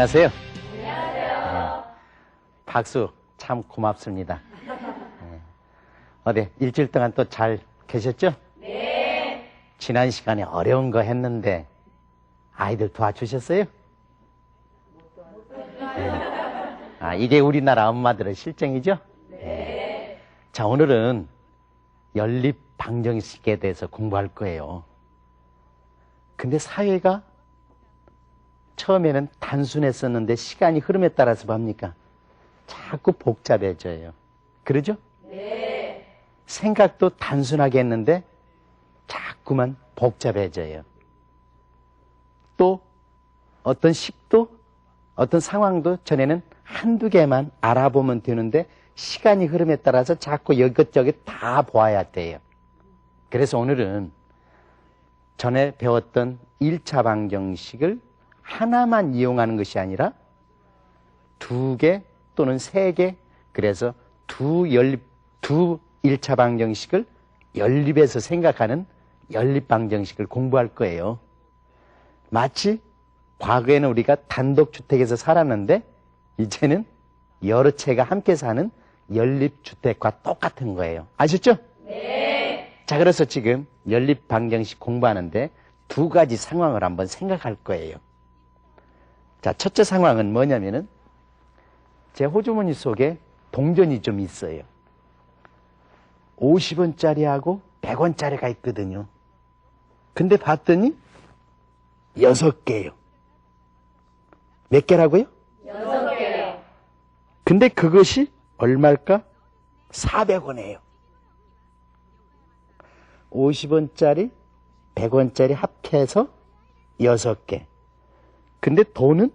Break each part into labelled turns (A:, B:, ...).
A: 안녕하세요. 안녕하세요. 박수 참 고맙습니다. 네. 어디 일주일 동안 또 잘 계셨죠? 네. 지난 시간에 어려운 거 했는데 아이들 도와주셨어요? 네. 아, 이게 우리나라 엄마들의 실정이죠? 네. 자, 오늘은 연립 방정식에 대해서 공부할 거예요. 근데 사회가 처음에는 단순했었는데 시간이 흐름에 따라서 뭡니까? 자꾸 복잡해져요. 그러죠? 네. 생각도 단순하게 했는데 자꾸만 복잡해져요. 또 어떤 식도 어떤 상황도 전에는 한두 개만 알아보면 되는데 시간이 흐름에 따라서 자꾸 이것저것 다 보아야 돼요. 그래서 오늘은 전에 배웠던 1차 방정식을 하나만 이용하는 것이 아니라 두 개 또는 세 개, 그래서 두 연립, 두 1차 방정식을 연립해서 생각하는 연립 방정식을 공부할 거예요. 마치 과거에는 우리가 단독주택에서 살았는데 이제는 여러 채가 함께 사는 연립주택과 똑같은 거예요. 아셨죠? 네. 자, 그래서 지금 연립 방정식 공부하는데 두 가지 상황을 한번 생각할 거예요. 자, 첫째 상황은 뭐냐면은 제 호주머니 속에 동전이 좀 있어요. 50원짜리하고 100원짜리가 있거든요. 근데 봤더니 6개요. 몇 개라고요?
B: 6개요.
A: 근데 그것이 얼마일까? 400원이에요. 50원짜리, 100원짜리 합해서 6개. 근데 돈은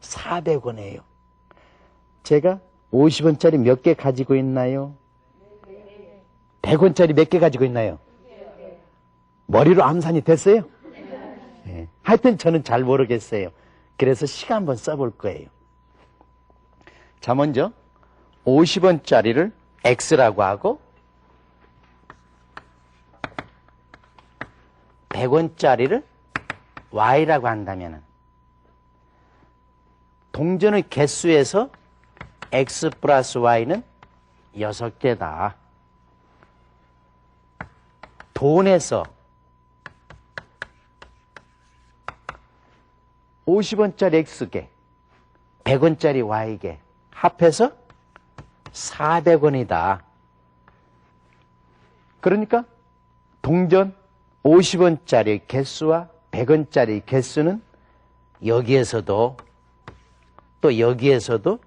A: 400원이에요. 제가 50원짜리 몇 개 가지고 있나요? 100원짜리 몇 개 가지고 있나요? 머리로 암산이 됐어요? 네. 하여튼 저는 잘 모르겠어요. 그래서 시간 한번 써볼 거예요. 자, 먼저 50원짜리를 X라고 하고 100원짜리를 Y라고 한다면 동전의 개수에서 X 플러스 Y는 6개다. 돈에서 50원짜리 X개, 100원짜리 Y개 합해서 400원이다. 그러니까 동전 50원짜리 개수와 100원짜리 개수는 여기에서도 또 여기에서도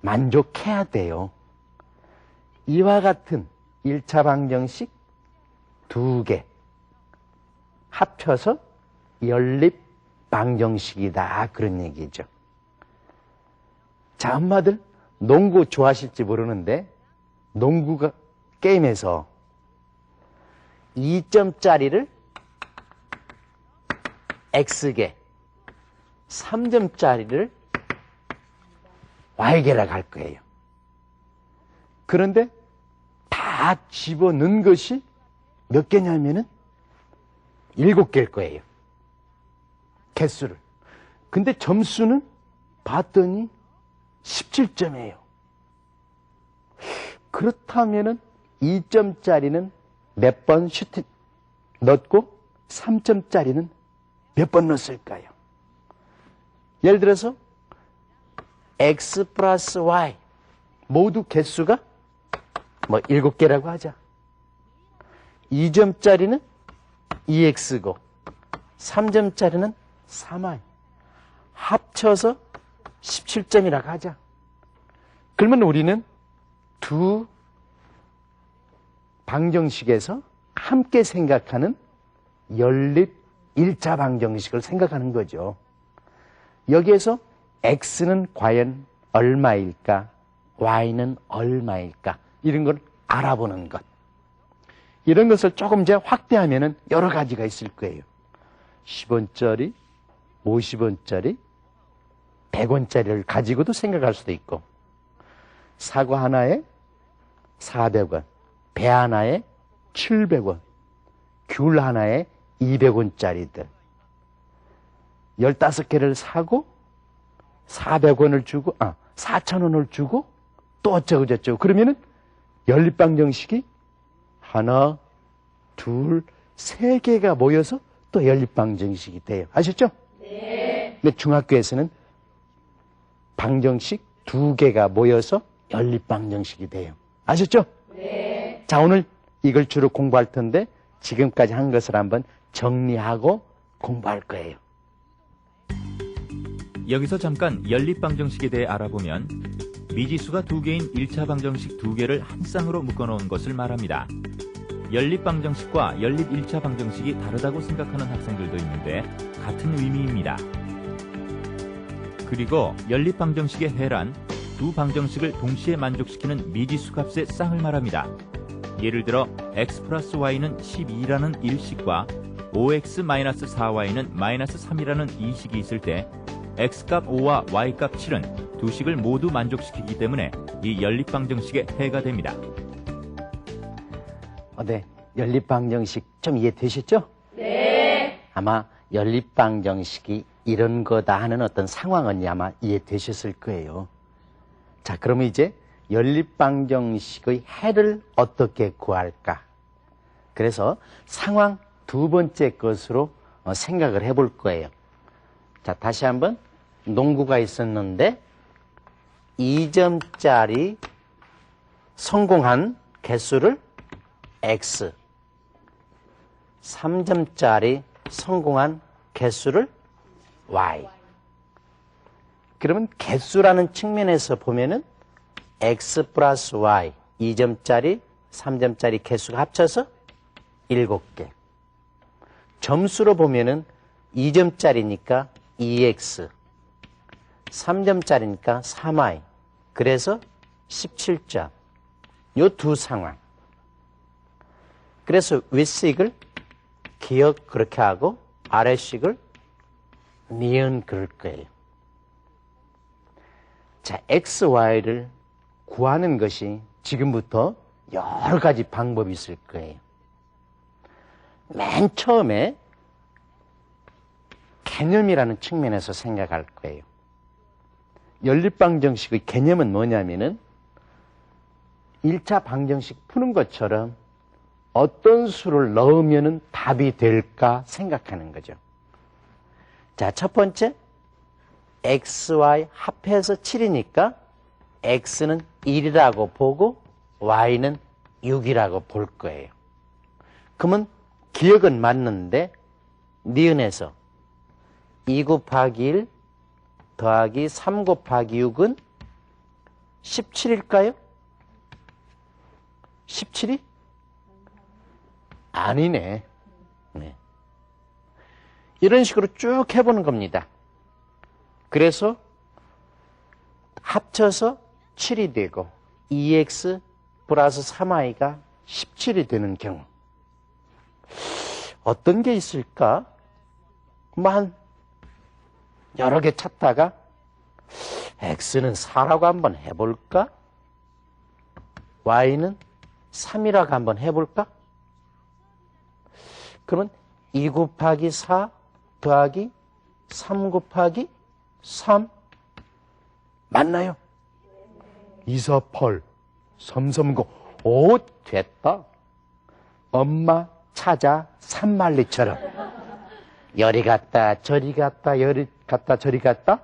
A: 만족해야 돼요. 이와 같은 1차 방정식 두 개 합쳐서 연립 방정식이다. 그런 얘기죠. 자, 엄마들 농구 좋아하실지 모르는데 농구가 게임에서 2점짜리를 X개 3점짜리를 Y개라고 할 거예요. 그런데 다 집어넣은 것이 몇 개냐면은 일곱 개일 거예요. 개수를. 근데 점수는 봤더니 17점이에요. 그렇다면은 2점짜리는 몇 번 슈팅 넣고 3점짜리는 몇 번 넣었을까요? 예를 들어서 x 플러스 y 모두 개수가 뭐 7개라고 하자. 2점짜리는 2x고 3점짜리는 3y. 합쳐서 17점이라고 하자. 그러면 우리는 두 방정식에서 함께 생각하는 연립 1차 방정식을 생각하는 거죠. 여기에서 x는 과연 얼마일까? y는 얼마일까? 이런 걸 알아보는 것. 이런 것을 조금 이제 확대하면 여러 가지가 있을 거예요. 10원짜리, 50원짜리, 100원짜리를 가지고도 생각할 수도 있고, 사과 하나에 400원, 배 하나에 700원, 귤 하나에 200원짜리들. 15개를 사고 400원을 주고, 아, 4,000원을 주고, 또 어쩌고 저쩌고. 그러면은, 연립방 정식이 하나, 둘, 세 개가 모여서 또 연립방 정식이 돼요. 아셨죠? 네. 근데 중학교에서는 방정식 두 개가 모여서 연립방 정식이 돼요. 아셨죠? 네. 자, 오늘 이걸 주로 공부할 텐데 지금까지 한 것을 한번 정리하고 공부할 거예요.
B: 여기서 잠깐 연립 방정식에 대해 알아보면 미지수가 두 개인 1차 방정식 두 개를 한 쌍으로 묶어 놓은 것을 말합니다. 연립 방정식과 연립 1차 방정식이 다르다고 생각하는 학생들도 있는데 같은 의미입니다. 그리고 연립 방정식의 해란 두 방정식을 동시에 만족시키는 미지수 값의 쌍을 말합니다. 예를 들어 x 플러스 y는 12라는 일식과 5x-4y는 마이너스 3이라는 이식이 있을 때 x값 5와 y값 7은 두 식을 모두 만족시키기 때문에 이 연립방정식의 해가 됩니다.
A: 어, 네. 연립방정식 좀 이해되셨죠? 네. 아마 연립방정식이 이런 거다 하는 어떤 상황은 아마 이해되셨을 거예요. 자, 그러면 이제 연립방정식의 해를 어떻게 구할까? 그래서 상황 두 번째 것으로 어, 생각을 해볼 거예요. 자, 다시 한번 농구가 있었는데 2점짜리 성공한 개수를 X. 3점짜리 성공한 개수를 Y. 그러면 개수라는 측면에서 보면은 X 플러스 Y 2점짜리 3점짜리 개수가 합쳐서 7개. 점수로 보면은 2점짜리니까 2X 3점짜리니까 3i. 그래서 17점. 요 두 상황. 그래서 윗식을 기억 그렇게 하고 아래식을 니은 그럴 거예요. 자, x, y를 구하는 것이 지금부터 여러 가지 방법이 있을 거예요. 맨 처음에 개념이라는 측면에서 생각할 거예요. 연립방정식의 개념은 뭐냐면은 1차 방정식 푸는 것처럼 어떤 수를 넣으면 답이 될까 생각하는 거죠. 자, 첫 번째, xy 합해서 7이니까 x는 1이라고 보고 y는 6이라고 볼 거예요. 그러면 기억은 맞는데 니은에서 2 곱하기 1 더하기 3 곱하기 6은 17일까요? 17이? 아니네. 네. 이런 식으로 쭉 해보는 겁니다. 그래서 합쳐서 7이 되고 2x 플러스 3i가 17이 되는 경우 어떤 게 있을까? 만 여러 개 찾다가 x는 4라고 한번 해볼까? y는 3이라고 한번 해볼까? 그러면 2 곱하기 4 더하기 3 곱하기 3 맞나요? 2, 4, 8, 3, 3, 9, 5 됐다. 엄마 찾아 산말리처럼 열이 갔다 저리 갔다 열이 갔다 저리 갔다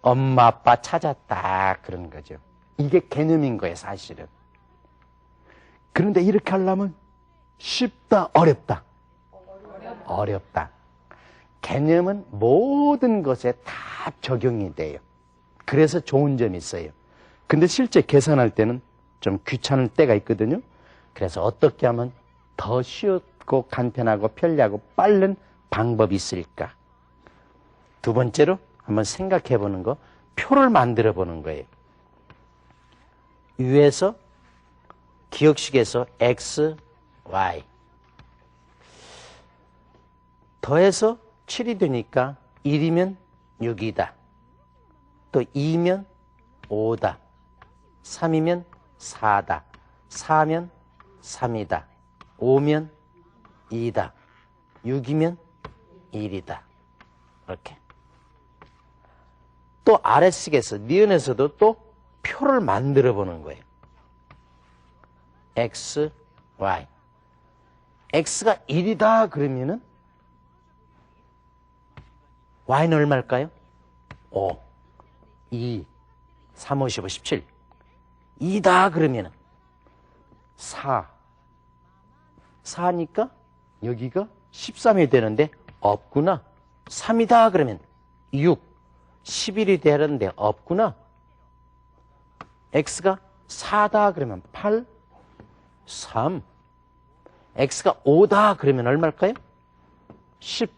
A: 엄마 아빠 찾았다 그런 거죠. 이게 개념인 거예요 사실은. 그런데 이렇게 하려면 쉽다 어렵다. 어렵다. 개념은 모든 것에 다 적용이 돼요. 그래서 좋은 점이 있어요. 근데 실제 계산할 때는 좀 귀찮을 때가 있거든요. 그래서 어떻게 하면 더 쉽고 간편하고 편리하고 빠른 방법이 있을까? 두 번째로 한번 생각해 보는 거, 표를 만들어 보는 거예요. 위에서 기억식에서 x, y 더해서 7이 되니까 1이면 6이다. 또 2면 5다. 3이면 4다. 4면 3이다. 5면 2다. 6이면 1이다. 이렇게. 또 아래식에서, 니은에서도 또 표를 만들어 보는 거예요. x, y. x가 1이다 그러면은 y는 얼마일까요? 5, 2, 3, 5, 15, 17. 2다 그러면은 4. 4니까 여기가 13이 되는데 없구나. 3이다 그러면 6. 11이 되는데 없구나. x가 4다 그러면 8, 3. x가 5다 그러면 얼마일까요? 10.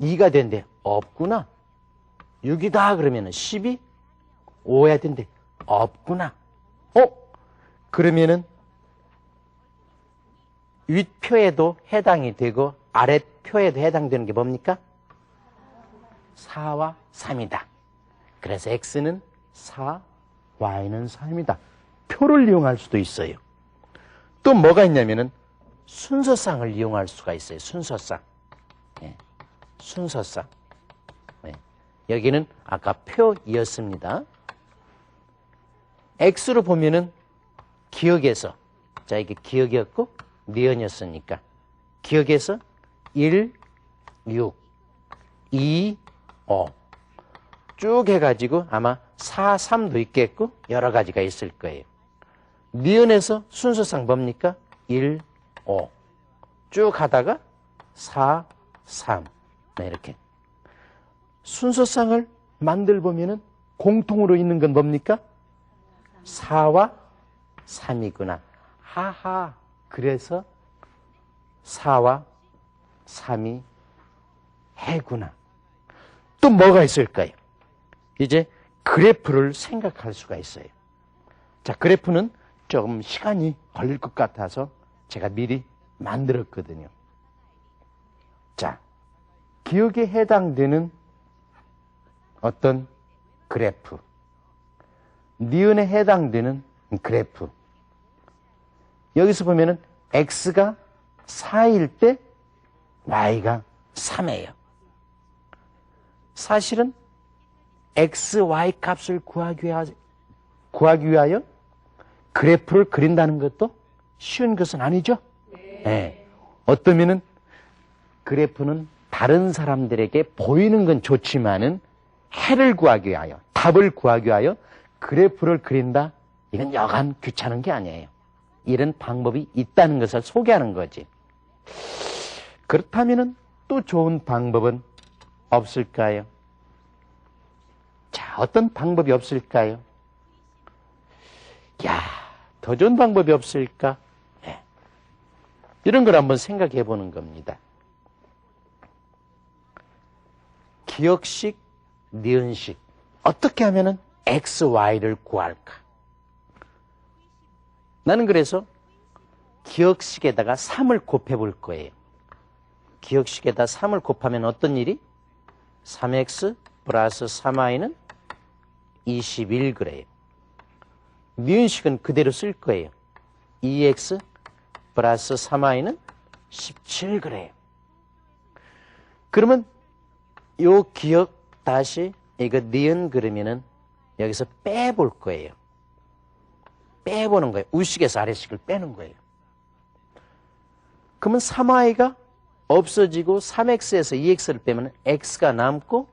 A: 2가 된대 없구나. 6이다 그러면 12. 5해야 된대 없구나. 어? 그러면은 윗표에도 해당이 되고 아랫표에도 해당되는 게 뭡니까? 4와 3이다. 그래서 x는 4, y는 3이다. 표를 이용할 수도 있어요. 또 뭐가 있냐면은 순서상을 이용할 수가 있어요. 순서상. 예, 순서상. 예, 여기는 아까 표이었습니다. X로 보면은 기억에서 자 이게 기억이었고 니은이었으니까 기억에서 1, 6, 2, 5쭉 해가지고 아마 4, 3도 있겠고 여러 가지가 있을 거예요. 니은에서 순서상 뭡니까? 1, 5. 쭉 하다가 4, 3. 네, 이렇게. 순서상을 만들 보면은 공통으로 있는 건 뭡니까? 4와 3이구나. 하하. 그래서 4와 3이 해구나. 또 뭐가 있을까요? 이제 그래프를 생각할 수가 있어요. 자, 그래프는 조금 시간이 걸릴 것 같아서 제가 미리 만들었거든요. 자, 기억에 해당되는 어떤 그래프, 니은에 해당되는 그래프. 여기서 보면은 x가 4일 때 y가 3이에요. 사실은 x, y 값을 구하기 위하여, 구하기 위하여 그래프를 그린다는 것도 쉬운 것은 아니죠. 네. 어떠면은 그래프는 다른 사람들에게 보이는 건 좋지만은 해를 구하기 위하여, 답을 구하기 위하여 그래프를 그린다? 이건 여간 귀찮은 게 아니에요. 이런 방법이 있다는 것을 소개하는 거지. 그렇다면은 또 좋은 방법은 없을까요? 자, 어떤 방법이 없을까요? 야, 더 좋은 방법이 없을까? 네. 이런 걸 한번 생각해 보는 겁니다. 기억식, 니은식. 어떻게 하면은 x, y를 구할까? 나는 그래서 기억식에다가 3을 곱해 볼 거예요. 기억식에다 3을 곱하면 어떤 일이? 3x 플러스 3y는 21 그래요. 니은식은 그대로 쓸 거예요. 2x 플러스 3y는 17 그래요. 그러면 요 기억 다시 이거 니은 그러면은 여기서 빼볼 거예요. 빼보는 거예요. 우식에서 아래식을 빼는 거예요. 그러면 3y가 없어지고 3x에서 2x를 빼면 x가 남고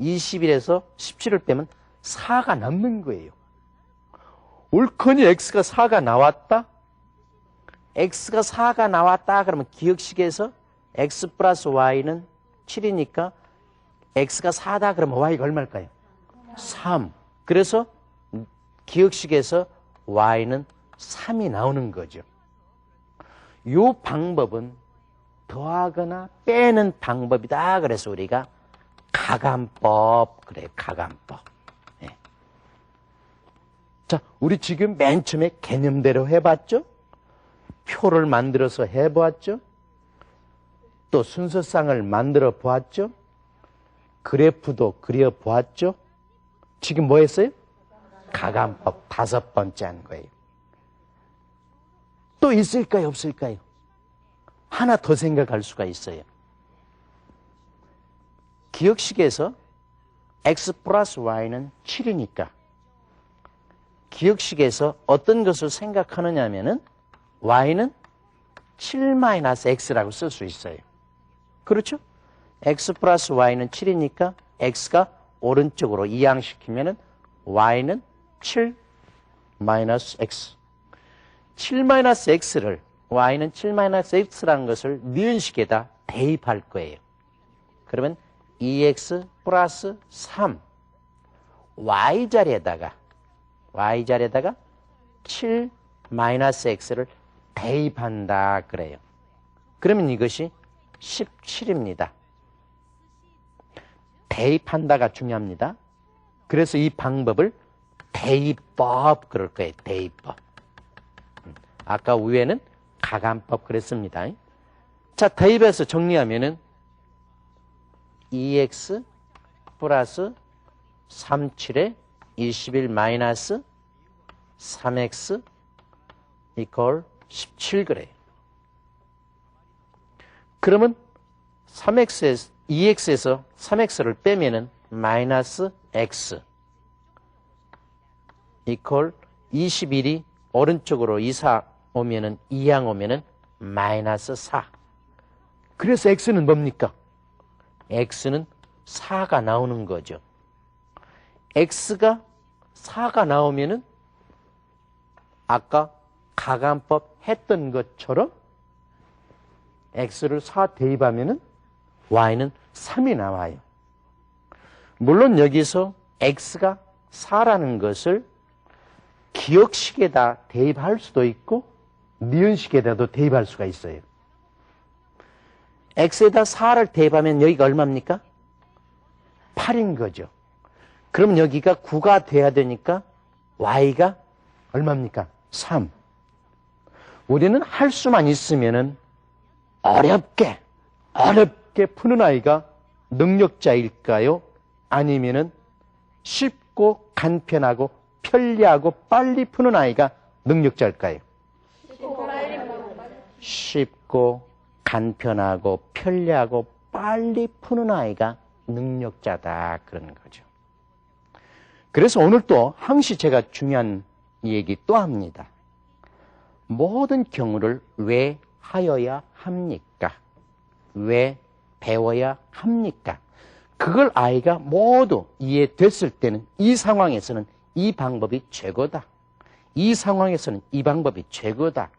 A: 21에서 17을 빼면 4가 남는 거예요. 옳거니 x가 4가 나왔다? x가 4가 나왔다 그러면 기억식에서 x 플러스 y는 7이니까 x가 4다 그러면 y가 얼마일까요? 3. 그래서 기억식에서 y는 3이 나오는 거죠. 요 방법은 더하거나 빼는 방법이다. 그래서 우리가 가감법 그래 가감법. 예. 자, 우리 지금 맨 처음에 개념대로 해봤죠? 표를 만들어서 해보았죠? 또 순서상을 만들어 보았죠? 그래프도 그려 보았죠? 지금 뭐 했어요? 가감법 다섯 번째 한 거예요. 또 있을까요? 없을까요? 하나 더 생각할 수가 있어요. 기억식에서 x 플러스 y는 7이니까 기억식에서 어떤 것을 생각하느냐 하면은 y는 7 마이너스 x라고 쓸 수 있어요. 그렇죠? x 플러스 y는 7이니까 x가 오른쪽으로 이항시키면은 y는 7 마이너스 x. 7 마이너스 x를 y는 7 마이너스 x라는 것을 니은식에다 대입할 거예요. 그러면 2x 플러스 3 y 자리에다가 y 자리에다가 7 마이너스 x를 대입한다 그래요. 그러면 이것이 17입니다. 대입한다가 중요합니다. 그래서 이 방법을 대입법 그럴 거예요. 대입법. 음, 아까 위에는 가감법 그랬습니다. 자, 대입해서 정리하면은 2x 플러스 37에 21 마이너스 3x 이퀄 17 그래요. 그러면 3x에서 2x에서 3x를 빼면은 마이너스 x 이퀄 21이 오른쪽으로 이사 오면은 이항 오면은 마이너스 4. 그래서 x는 뭡니까? x는 4가 나오는 거죠. x가 4가 나오면은 아까 가감법 했던 것처럼 x를 4 대입하면은 y는 3이 나와요. 물론 여기서 x가 4라는 것을 기억식에다 대입할 수도 있고 니은식에다도 대입할 수가 있어요. x에다 4를 대입하면 여기가 얼마입니까? 8인 거죠. 그럼 여기가 9가 돼야 되니까 y가 얼마입니까? 3. 우리는 할 수만 있으면은 어렵게 어렵게 푸는 아이가 능력자일까요? 아니면은 쉽고 간편하고 편리하고 빨리 푸는 아이가 능력자일까요? 쉽고 간편하고 편리하고 빨리 푸는 아이가 능력자다 그런 거죠. 그래서 오늘 또 항시 제가 중요한 얘기 또 합니다. 모든 경우를 왜 하여야 합니까? 왜 배워야 합니까? 그걸 아이가 모두 이해됐을 때는 이 상황에서는 이 방법이 최고다. 이 상황에서는 이 방법이 최고다.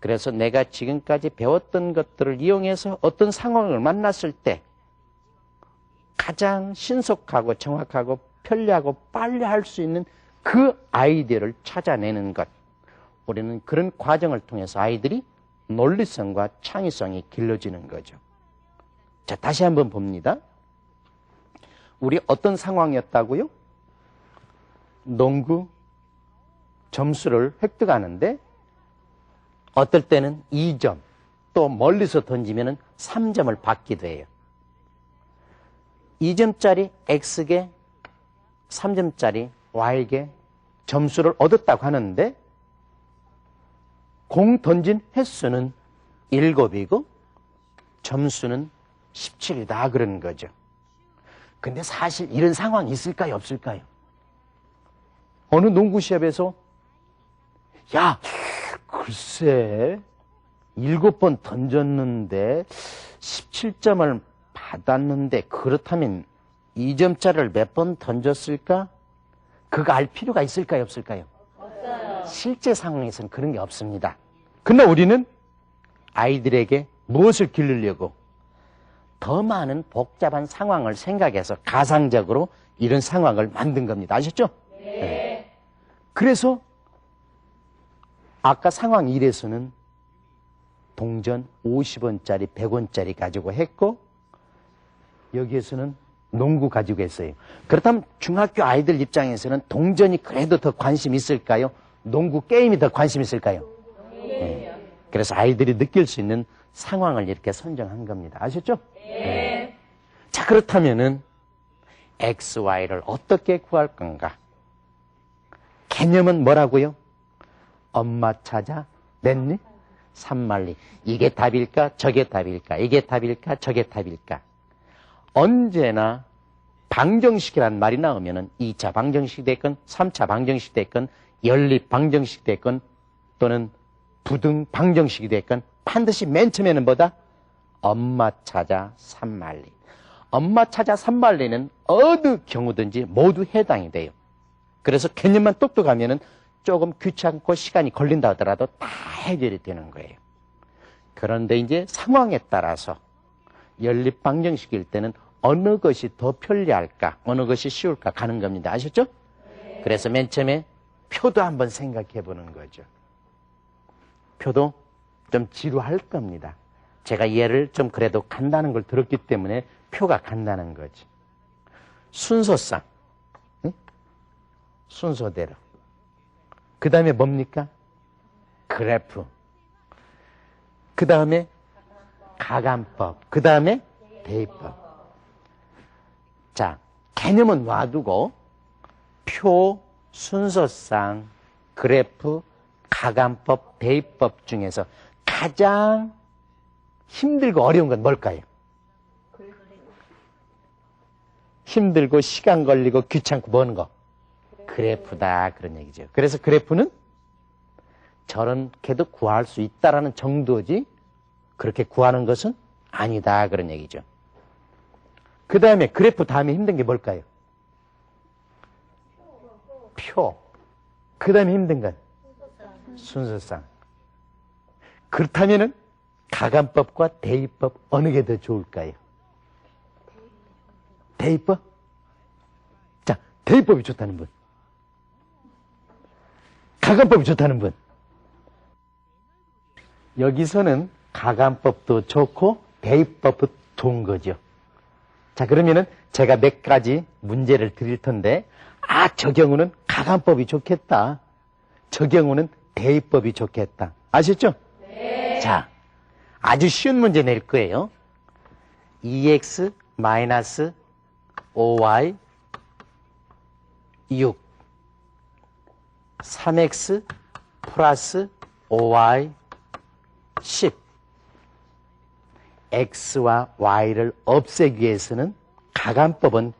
A: 그래서 내가 지금까지 배웠던 것들을 이용해서 어떤 상황을 만났을 때 가장 신속하고 정확하고 편리하고 빨리 할 수 있는 그 아이디어를 찾아내는 것. 우리는 그런 과정을 통해서 아이들이 논리성과 창의성이 길러지는 거죠. 자, 다시 한번 봅니다. 우리 어떤 상황이었다고요? 농구 점수를 획득하는데 어떨 때는 2점, 또 멀리서 던지면 3점을 받기도 해요. 2점짜리 X개, 3점짜리 Y개 점수를 얻었다고 하는데 공 던진 횟수는 7이고 점수는 17이다 그러는 거죠. 근데 사실 이런 상황이 있을까요? 없을까요? 어느 농구 시합에서 야, 글쎄, 일곱 번 던졌는데 17점을 받았는데 그렇다면 2점짜리를 몇 번 던졌을까? 그거 알 필요가 있을까요? 없을까요? 없어요. 실제 상황에서는 그런 게 없습니다. 그러나 우리는 아이들에게 무엇을 기르려고 더 많은 복잡한 상황을 생각해서 가상적으로 이런 상황을 만든 겁니다. 아셨죠? 네. 그래서 아까 상황 1에서는 동전 50원짜리, 100원짜리 가지고 했고 여기에서는 농구 가지고 했어요. 그렇다면 중학교 아이들 입장에서는 동전이 그래도 더 관심 있을까요? 농구 게임이 더 관심 있을까요? 네. 그래서 아이들이 느낄 수 있는 상황을 이렇게 선정한 겁니다. 아셨죠? 네. 자, 그렇다면은 X, Y를 어떻게 구할 건가? 개념은 뭐라고요? 엄마 찾아 냈니? 산말리. 이게 답일까? 저게 답일까? 이게 답일까? 저게 답일까? 언제나 방정식이란 말이 나오면은 2차 방정식 됐건 3차 방정식 됐건 연립 방정식 됐건 또는 부등 방정식이 됐건 반드시 맨 처음에는 뭐다? 엄마 찾아 산말리. 엄마 찾아 산말리는 어느 경우든지 모두 해당이 돼요. 그래서 개념만 똑똑하면은 조금 귀찮고 시간이 걸린다 하더라도 다 해결이 되는 거예요. 그런데 이제 상황에 따라서 연립 방정식일 때는 어느 것이 더 편리할까, 어느 것이 쉬울까 가는 겁니다. 아셨죠? 그래서 맨 처음에 표도 한번 생각해 보는 거죠. 표도 좀 지루할 겁니다. 제가 얘를 좀 그래도 간다는 걸 들었기 때문에 표가 간다는 거지. 순서상, 응? 순서대로. 그 다음에 뭡니까? 그래프. 그 다음에 가감법. 그 다음에 대입법. 자, 개념은 놔두고 표, 순서상, 그래프, 가감법, 대입법 중에서 가장 힘들고 어려운 건 뭘까요? 힘들고 시간 걸리고 귀찮고 뭐는 거? 그래프다 그런 얘기죠. 그래서 그래프는 저렇게도 구할 수 있다라는 정도지 그렇게 구하는 것은 아니다 그런 얘기죠. 그 다음에 그래프 다음에 힘든 게 뭘까요? 표. 그 다음에 힘든 건 순서상. 그렇다면은 가감법과 대입법 어느 게 더 좋을까요? 대입법? 자, 대입법이 좋다는 분. 가감법이 좋다는 분. 여기서는 가감법도 좋고 대입법도 좋은 거죠. 자, 그러면은 제가 몇 가지 문제를 드릴 텐데, 아, 저 경우는 가감법이 좋겠다. 저 경우는 대입법이 좋겠다. 아셨죠? 네. 자, 아주 쉬운 문제 낼 거예요. 2x 마이너스 5y 6 3x 플러스 5y 10 x와 y를 없애기 위해서는 가감법은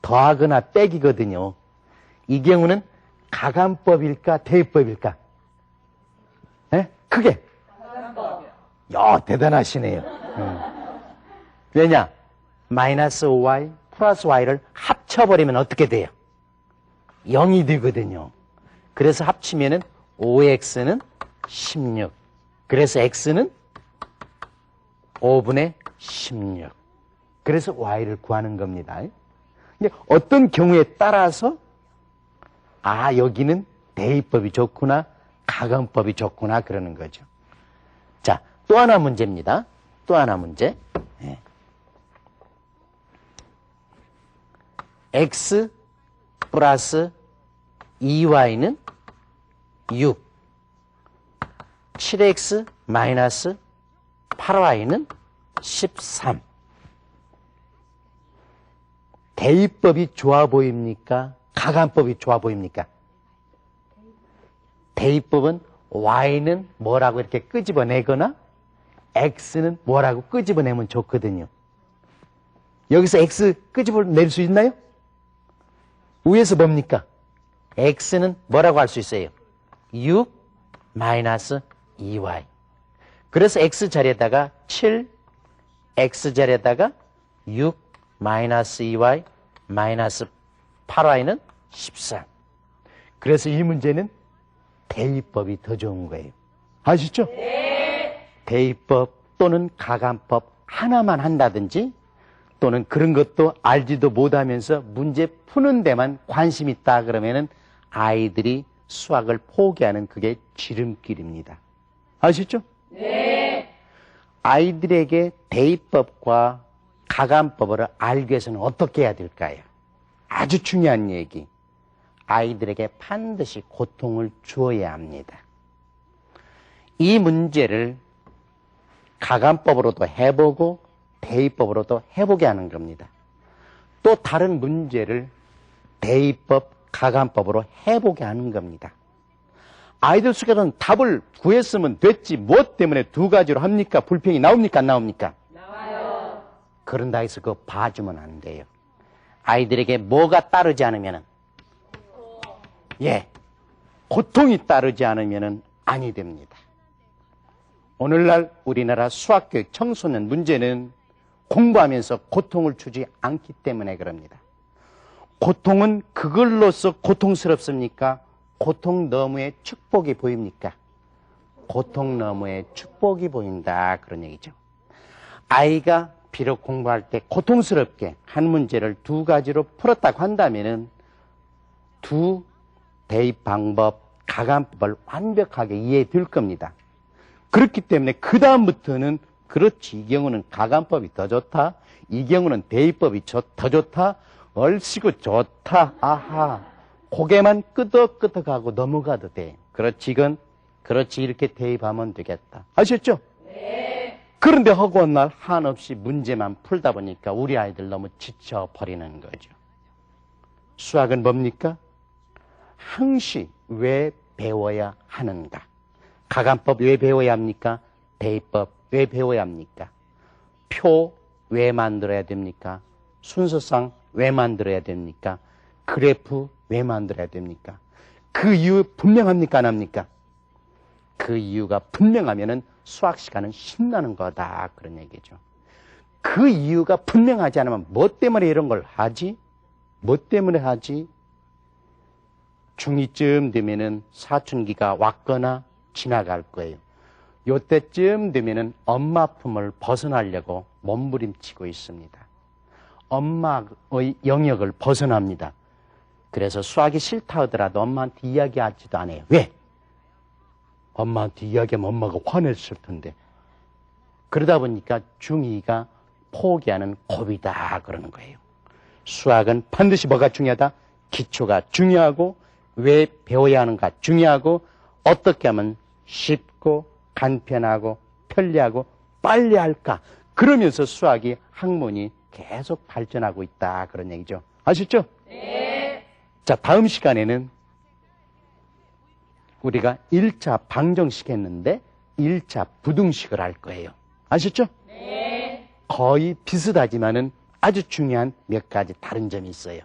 A: 더하거나 빼기거든요. 이 경우는 가감법일까 대입법일까? 예? 크게. 야, 대단하시네요. 음. 왜냐? 마이너스 5y 플러스 y를 합쳐버리면 어떻게 돼요? 0이 되거든요. 그래서 합치면은 5x는 16. 그래서 x는 5분의 16. 그래서 y를 구하는 겁니다. 근데 어떤 경우에 따라서 아 여기는 대입법이 좋구나 가감법이 좋구나 그러는 거죠. 자, 또 하나 문제입니다. 또 하나 문제. 예. x 플러스 2y는 6. 7x 마이너스 8y는 13. 대입법이 좋아 보입니까? 가감법이 좋아 보입니까? 대입법은 y는 뭐라고 이렇게 끄집어내거나 x는 뭐라고 끄집어내면 좋거든요. 여기서 x 끄집어낼 수 있나요? 위에서 뭡니까? X는 뭐라고 할 수 있어요? 6 마이너스 2y. 그래서 x 자리에다가 7, x 자리에다가 6 마이너스 2y 마이너스 8y는 13. 그래서 이 문제는 대입법이 더 좋은 거예요. 아시죠? 대입법 또는 가감법 하나만 한다든지 또는 그런 것도 알지도 못하면서 문제 푸는 데만 관심 있다 그러면은 아이들이 수학을 포기하는 그게 지름길입니다. 아시죠? 네. 아이들에게 대입법과 가감법을 알기 위해서는 어떻게 해야 될까요? 아주 중요한 얘기. 아이들에게 반드시 고통을 주어야 합니다. 이 문제를 가감법으로도 해보고 대입법으로도 해보게 하는 겁니다. 또 다른 문제를 대입법, 가감법으로 해보게 하는 겁니다. 아이들 속에서는 답을 구했으면 됐지 무엇 때문에 두 가지로 합니까? 불평이 나옵니까? 안 나옵니까? 나와요. 그런다 해서 그거 봐주면 안 돼요. 아이들에게 뭐가 따르지 않으면은 예 고통이 따르지 않으면은 아니 됩니다. 오늘날 우리나라 수학교육 청소년 문제는 공부하면서 고통을 주지 않기 때문에 그럽니다. 고통은 그걸로서 고통스럽습니까? 고통 너머의 축복이 보입니까? 고통 너머의 축복이 보인다. 그런 얘기죠. 아이가 비록 공부할 때 고통스럽게 한 문제를 두 가지로 풀었다고 한다면은 두 대입 방법, 가감법을 완벽하게 이해될 겁니다. 그렇기 때문에 그 다음부터는 그렇지 이 경우는 가감법이 더 좋다 이 경우는 대입법이 좋- 더 좋다 얼씨구 좋다 아하 고개만 끄덕끄덕하고 넘어가도 돼 그렇지 이건 그렇지 이렇게 대입하면 되겠다 아셨죠? 그런데 허구한 날 한없이 문제만 풀다 보니까 우리 아이들 너무 지쳐버리는 거죠 수학은 뭡니까? 항시 왜 배워야 하는가? 가감법 왜 배워야 합니까? 대입법 왜 배워야 합니까? 표 왜 만들어야 됩니까? 순서상 왜 만들어야 됩니까? 그래프 왜 만들어야 됩니까? 그 이유 분명합니까? 안 합니까? 그 이유가 분명하면은 수학 시간은 신나는 거다. 그런 얘기죠. 그 이유가 분명하지 않으면 뭐 때문에 이런 걸 하지? 뭐 때문에 하지? 중2쯤 되면은 사춘기가 왔거나 지나갈 거예요. 요때쯤 되면은 엄마 품을 벗어나려고 몸부림치고 있습니다. 엄마의 영역을 벗어납니다. 그래서 수학이 싫다 하더라도 엄마한테 이야기하지도 않아요. 왜? 엄마한테 이야기하면 엄마가 화냈을 텐데. 그러다 보니까 중2가 포기하는 고비다 그러는 거예요. 수학은 반드시 뭐가 중요하다? 기초가 중요하고 왜 배워야 하는가 중요하고 어떻게 하면 쉽고 간편하고 편리하고 빨리 할까 그러면서 수학이 학문이 계속 발전하고 있다 그런 얘기죠. 아셨죠? 네. 자 다음 시간에는 우리가 1차 방정식 했는데 1차 부등식을 할 거예요. 아셨죠? 네. 거의 비슷하지만은 아주 중요한 몇 가지 다른 점이 있어요.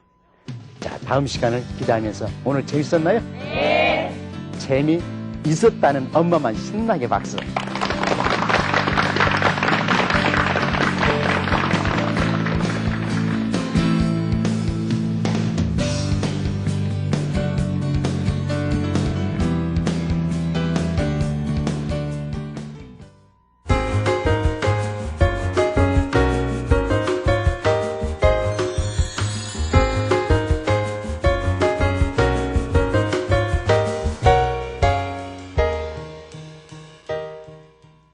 A: 자, 다음 시간을 기대하면서 오늘 재밌었나요? 네. 재미 있었다는 엄마만 신나게 박수.